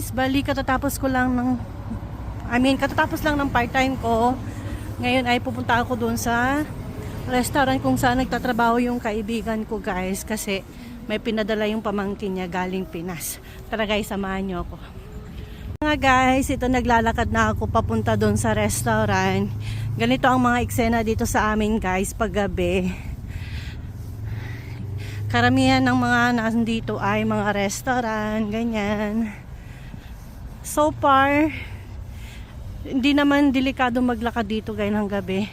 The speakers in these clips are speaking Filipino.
guys, bali katatapos ko lang ng I mean, katatapos lang ng part-time ko. Ngayon ay pupunta ako doon sa restaurant kung saan nagtatrabaho yung kaibigan ko guys kasi may pinadala yung pamangkin niya galing Pinas. Tara guys, samahan niyo ako. Mga guys, ito naglalakad na ako papunta doon sa restaurant. Ganito ang mga eksena dito sa amin guys paggabi. Karamihan ng mga nandito ay mga restaurant, ganyan. So far, hindi naman delikado maglakad dito guys ng gabi.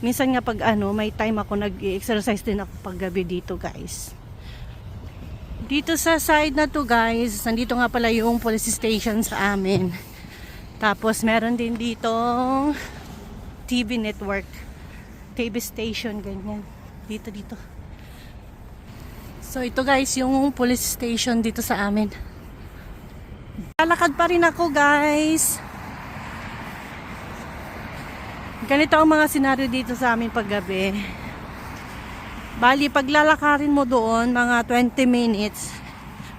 Minsan nga pag ano, may time ako nag-exercise din ako pag gabi dito guys. Dito sa side na to guys, nandito nga pala yung police station sa amin. Tapos meron din dito TV network. TV station, ganyan. Dito, dito. So ito guys, yung police station dito sa amin. Lalakad pa rin ako guys. Ganito ang mga senaryo dito sa amin paggabi. Bali, paglalakarin mo doon, mga 20 minutes.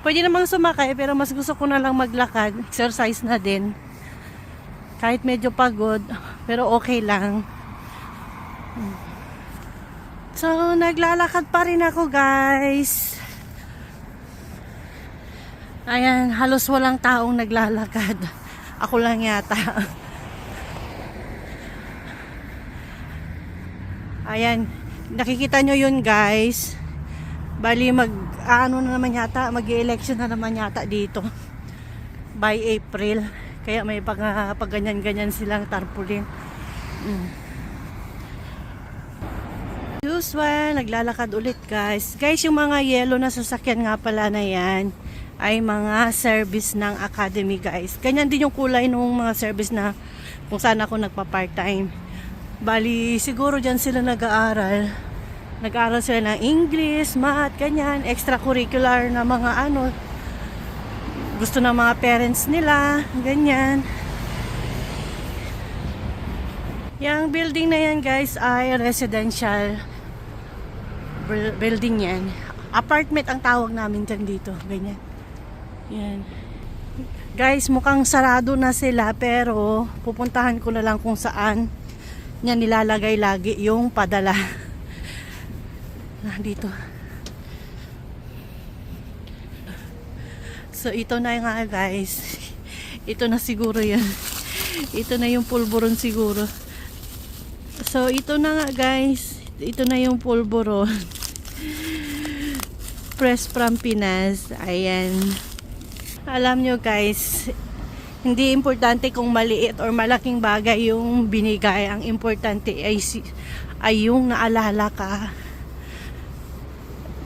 Pwede namang sumakay, pero mas gusto ko na lang maglakad. Exercise na din. Kahit medyo pagod, pero okay lang. So, naglalakad pa rin ako, guys. Ayan, halos walang taong naglalakad. Ako lang yata. Ayan, nakikita nyo yun, guys. Bali, mag, ano na naman yata, mag election na naman yata dito. By April. Kaya may pag, pag ganyan-ganyan silang tarpaulin. Mm. Usual, naglalakad ulit guys. Guys, yung mga yellow na sasakyan nga pala na yan ay mga service ng academy guys. Ganyan din yung kulay ng mga service na kung saan ako nagpa-part-time. Bali, siguro dyan sila nag-aaral. Nag-aaral sila ng English, math, ganyan, extracurricular na mga ano, gusto ng mga parents nila, ganyan. Yung building na yan guys ay residential buil- building yan. Apartment ang tawag namin dyan dito. Ganyan. Yan. Guys, mukhang sarado na sila pero pupuntahan ko na lang kung saan niya nilalagay lagi yung padala. Ah, dito. So ito na nga guys. Ito na siguro yan. Ito na yung pulburon siguro. So, ito na nga guys. Ito na yung pulburon. Press from Pinas. Ayan. Alam nyo guys, hindi importante kung maliit or malaking bagay yung binigay. Ang importante ay, ay yung naalala ka.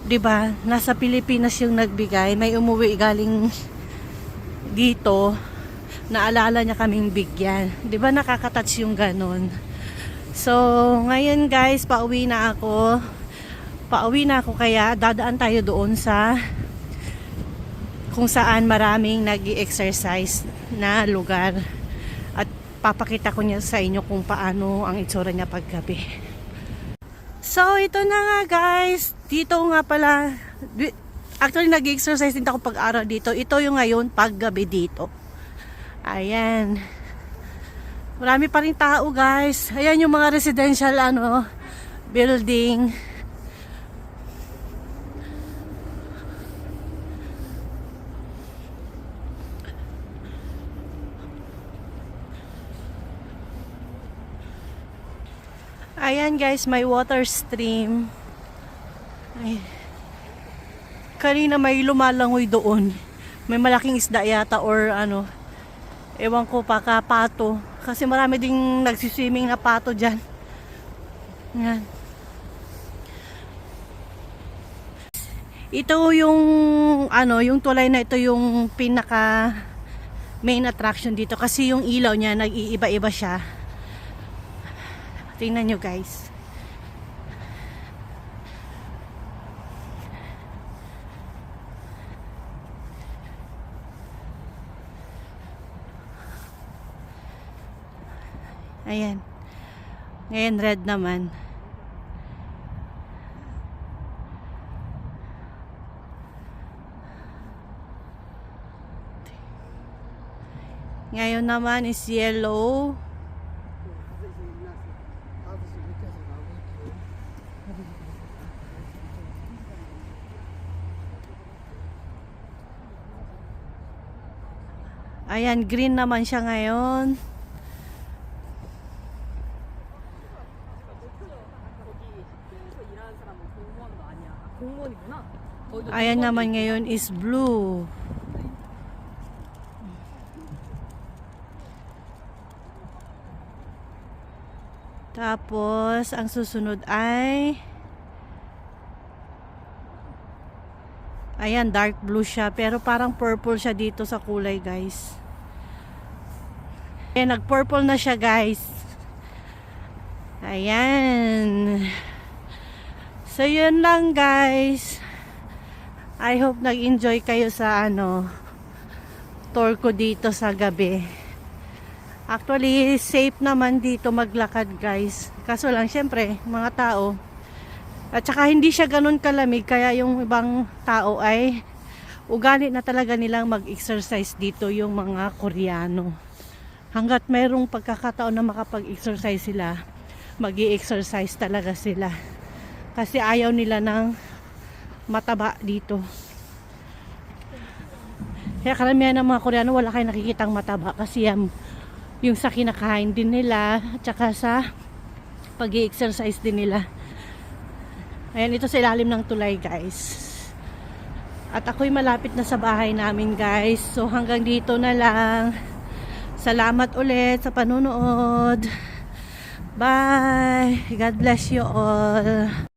'Di ba? Nasa Pilipinas yung nagbigay. May umuwi galing dito. Naalala niya kaming bigyan. 'Di ba nakakatouch yung ganun? So, ngayon guys, pauwi na ako. Pauwi na ako kaya dadaan tayo doon sa kung saan maraming nag exercise na lugar. At papakita ko niya sa inyo kung paano ang itsura niya paggabi. So, ito na nga guys. Dito nga pala. Actually, nag-exercise din ako pag-araw dito. Ito yung ngayon, paggabi dito. Ayan. Marami pa rin tao guys. Ayan yung mga residential ano, building. Ayan guys, may water stream. Ay. Kanina may lumalangoy doon. May malaking isda yata or ano. Ewan ko pa, pato. Kasi marami ding nagsiswimming na pato dyan. Yan. Ito yung ano, yung tulay na ito yung pinaka main attraction dito kasi yung ilaw niya nag-iiba-iba siya. Tingnan nyo guys. Ayan. Ngayon red naman. Ngayon naman is yellow. Ayan, green naman siya ngayon. Ayan naman ngayon is blue. Tapos, ang susunod ay Ayan, dark blue siya. Pero parang purple siya dito sa kulay, guys. Ayan, nag-purple na siya, guys. Ayan. So, yun lang, guys. I hope nag-enjoy kayo sa ano tour ko dito sa gabi. Actually, safe naman dito maglakad guys. Kaso lang, syempre, mga tao. At saka hindi siya ganun kalamig, kaya yung ibang tao ay ugali na talaga nilang mag-exercise dito yung mga Koreano. Hanggat mayroong pagkakataon na makapag-exercise sila, mag exercise talaga sila. Kasi ayaw nila ng mataba dito. Kaya karamihan ng mga Koreano wala kayo nakikitang mataba kasi yan yung sa kinakain din nila at saka sa pag exercise din nila. Ayan, ito sa ilalim ng tulay guys. At ako'y malapit na sa bahay namin guys. So hanggang dito na lang. Salamat ulit sa panunood. Bye! God bless you all.